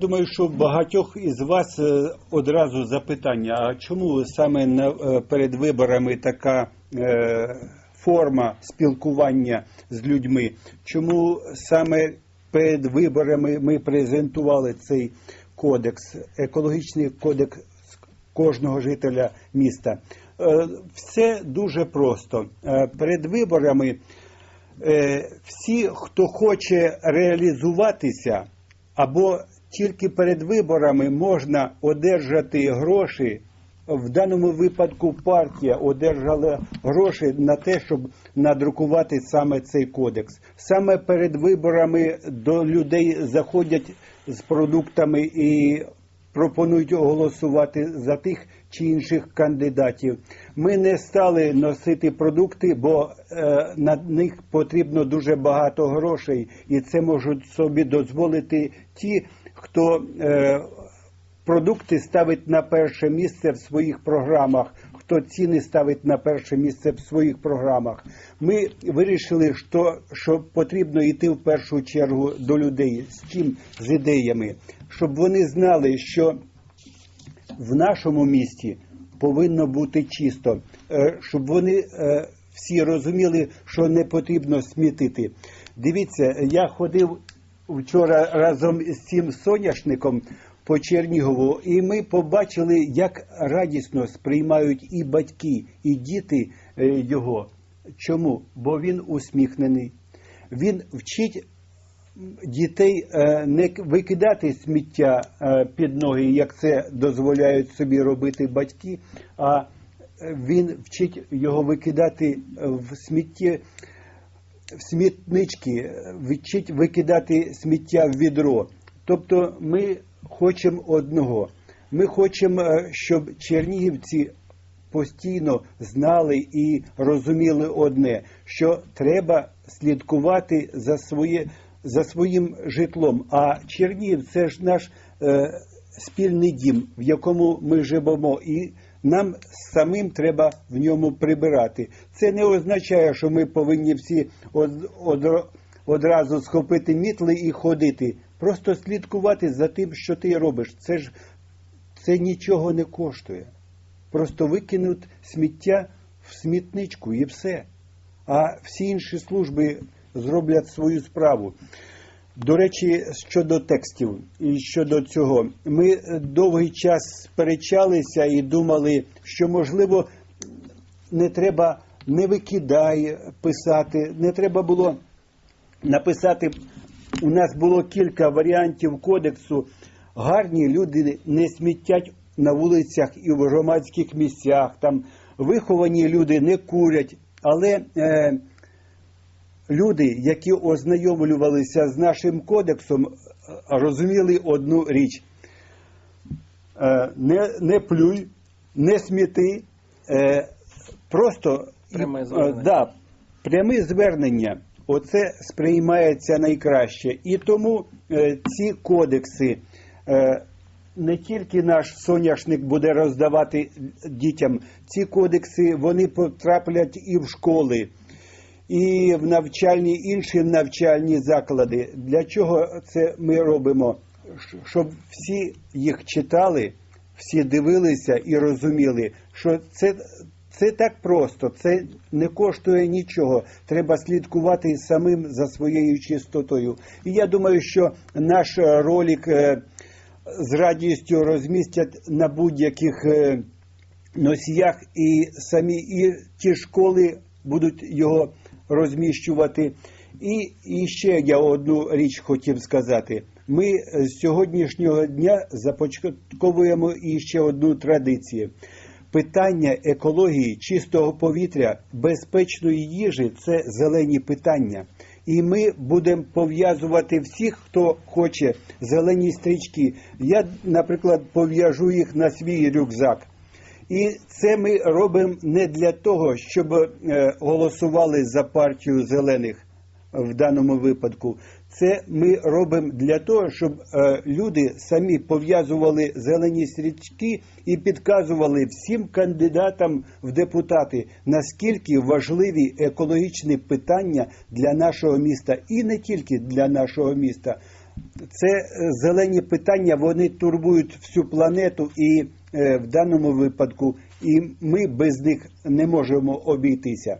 Думаю, що багатьох із вас е, одразу запитання: а чому саме е, перед виборами така е, форма спілкування з людьми? Чому саме перед виборами ми презентували цей кодекс, екологічний кодекс кожного жителя міста? Все дуже просто. Перед виборами всі, хто хоче реалізуватися, або тільки перед виборами можна одержати гроші. В даному випадку партія одержала гроші на те, щоб надрукувати саме цей кодекс. Саме перед виборами до людей заходять з продуктами і пропонують голосувати за тих чи інших кандидатів. Ми не стали носити продукти, бо е, на них потрібно дуже багато грошей, і це можуть собі дозволити ті, хто е, продукти ставить на перше місце в своїх програмах. Хто ціни ставить на перше місце в своїх програмах, ми вирішили, що, що потрібно йти в першу чергу до людей. З чим? З ідеями, щоб вони знали, що в нашому місті повинно бути чисто, е, щоб вони е, всі розуміли, що не потрібно смітити. Дивіться, я ходив вчора разом з цим соняшником по Чернігову, і ми побачили, як радісно сприймають і батьки, і діти е, його. Чому? Бо він усміхнений. Він вчить дітей е, не викидати сміття е, під ноги, як це дозволяють собі робити батьки, а він вчить його викидати в смітті, в смітнички, вчить викидати сміття в відро. Тобто ми хочемо одного. Ми хочемо, е, щоб чернігівці постійно знали і розуміли одне, що треба слідкувати за своє за своїм житлом. А Чернігів це ж наш е, спільний дім, в якому ми живемо, і нам самим треба в ньому прибирати. Це не означає, що ми повинні всі од, одро- одразу схопити мітли і ходити. Просто слідкувати за тим, що ти робиш. Це ж це нічого не коштує. Просто викинуть сміття в смітничку і все. А всі інші служби зроблять свою справу. До речі, щодо текстів і щодо цього, ми е, довгий час сперечалися і думали, що можливо не треба не викидай писати, не треба було написати. У нас було кілька варіантів кодексу. Гарні люди не сміттять на вулицях і в громадських місцях. Там виховані люди не курять, але е, люди, які ознайомлювалися з нашим кодексом, е, розуміли одну річ: Е, не, не плюй, не сміти, е, просто Пряме е, да, пряме звернення. Оце сприймається найкраще. І тому е, ці кодекси. Е, не тільки наш соняшник буде роздавати дітям ці кодекси, вони потраплять і в школи, і в навчальні інші навчальні заклади. Для чого це ми робимо? Щоб всі їх читали, всі дивилися і розуміли, що це, це так просто, це не коштує нічого. Треба слідкувати самим за своєю чистотою. І я думаю, що наш е, ролик. е, з радістю розмістять на будь-яких е, носіях, і самі і ті школи будуть його розміщувати. І, і ще я одну річ хотів сказати. Ми з сьогоднішнього дня започатковуємо і ще одну традицію. Питання екології, чистого повітря, безпечної їжі це зелені питання. І ми будемо пов'язувати всіх, хто хоче зелені стрічки. Я, наприклад, пов'яжу їх на свій рюкзак. І це ми робимо не для того, щоб е, голосували за партію зелених в даному випадку. Це ми робимо для того, щоб е, люди самі пов'язували зелені стрічки і підказували всім кандидатам в депутати, наскільки важливі екологічні питання для нашого міста, і не тільки для нашого міста. Це е, зелені питання, вони турбують всю планету, і е, в даному випадку і ми без них не можемо обійтися.